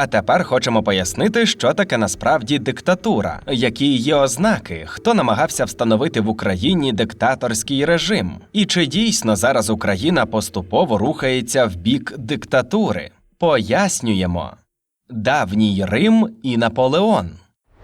А тепер хочемо пояснити, що таке насправді диктатура, які є ознаки, хто намагався встановити в Україні диктаторський режим, і чи дійсно зараз Україна поступово рухається в бік диктатури. Пояснюємо давній Рим і Наполеон.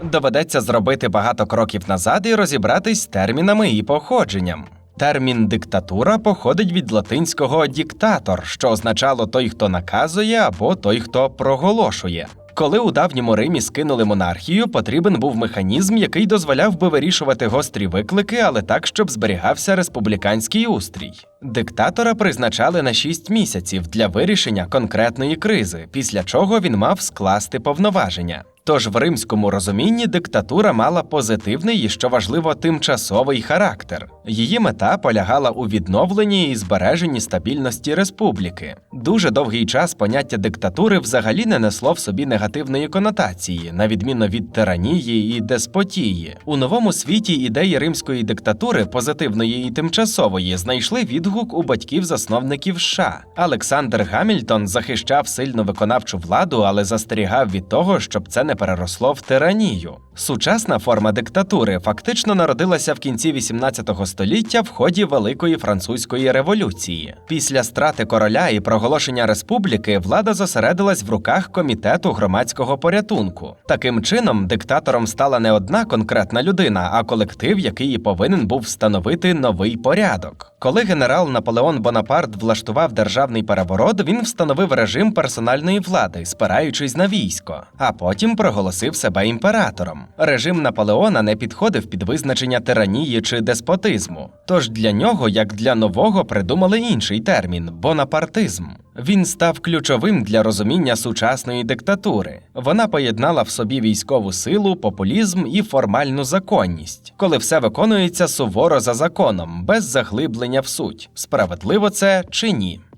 Доведеться зробити багато кроків назад і розібратись термінами і походженням. Термін диктатура походить від латинського діктатор, що означало той, хто наказує, або той, хто проголошує. Коли у давньому Римі скинули монархію, потрібен був механізм, який дозволяв би вирішувати гострі виклики, але так, щоб зберігався республіканський устрій. Диктатора призначали на 6 місяців для вирішення конкретної кризи, після чого він мав скласти повноваження. Тож в римському розумінні диктатура мала позитивний і, що важливо, тимчасовий характер. Її мета полягала у відновленні і збереженні стабільності республіки. Дуже довгий час поняття диктатури взагалі не несло в собі негативної конотації, на відміну від тиранії і деспотії. У новому світі ідеї римської диктатури, позитивної і тимчасової, знайшли відгук у батьків-засновників США. Олександр Гамільтон захищав сильну виконавчу владу, але застерігав від того, щоб це не переросло в тиранію. Сучасна форма диктатури фактично народилася в кінці 18 століття в ході Великої французької революції. Після страти короля і проголошення республіки влада зосередилась в руках комітету громадського порятунку. Таким чином, диктатором стала не одна конкретна людина, а колектив, який повинен був встановити новий порядок. Коли генерал Наполеон Бонапарт влаштував державний переворот, він встановив режим персональної влади, спираючись на військо, а потім проголосив себе імператором. Режим Наполеона не підходив під визначення тиранії чи деспотизму. Тож для нього, як для нового, придумали інший термін бонапартизм. Він став ключовим для розуміння сучасної диктатури. Вона поєднала в собі військову силу, популізм і формальну законність, коли все виконується суворо за законом, без заглиблення в суть. Справедливо це чи ні?